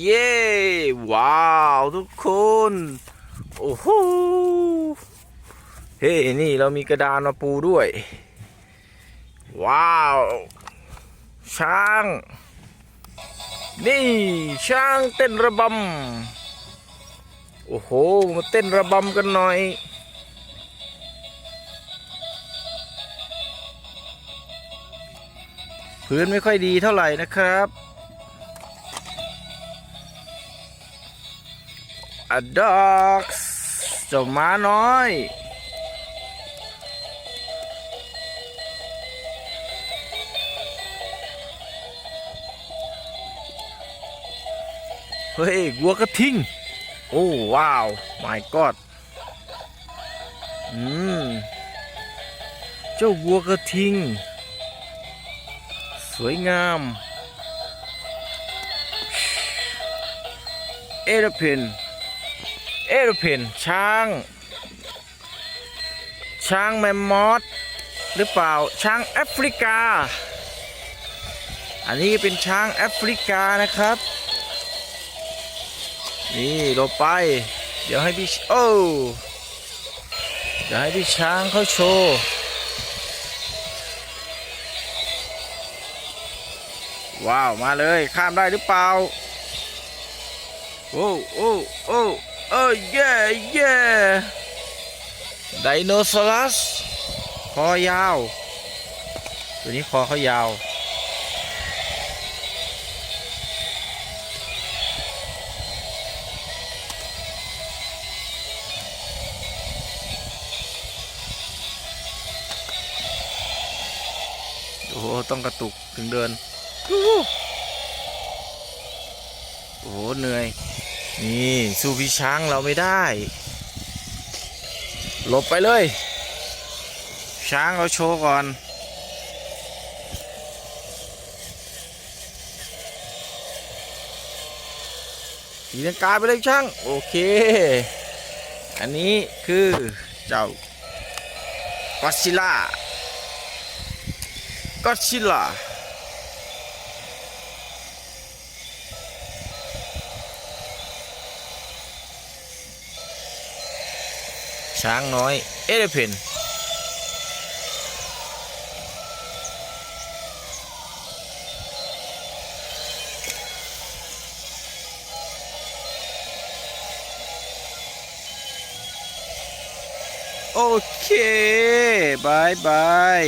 เย่ว้าวทุกคน โอ้โห เฮ้ นี่เรามีกระดานมาปูด้วย ว้าว ช้าง นี่ช้างเต้นระบำ โอ้โห มาเต้นระบำกันหน่อยพื้นไม่ค่อยดีเท่าไหร่นะครับ อะด็อกเจ้าม้าน้อย เฮ้ยวัวกระทิง โอ้ว้าว my god อืม เจ้าวัวกระทิง สวยงาม เอรเพน เอรเพนช้าง ช้างแมมมอสหรือเปล่าช้างแอฟริกา อันนี้เป็นช้างแอฟริกานะครับ นี่ลงไป เดี๋ยวให้พี่โอ้เดี๋ยวให้พี่ช้างเขาโชว์ว้าว มาเลยข้ามได้หรือเปล่า โอ้โอ้โอ้ เย่เย่ไดโนเสารัสคอยาว ตัวนี้คอเขายาว โอ้โหต้องกระตุกถึงเดิน โอ้โหเหนื่อย นี่สู้พี่ช้างเราไม่ได้หลบไปเลย ช้างเราโชว์ก่อนตีลังกาไปเลยช่าง โอเค อันนี้คือเจ้ากอซิล่าก็ชิล่า ช้างน้อย เอเลเพนโอเคบายบาย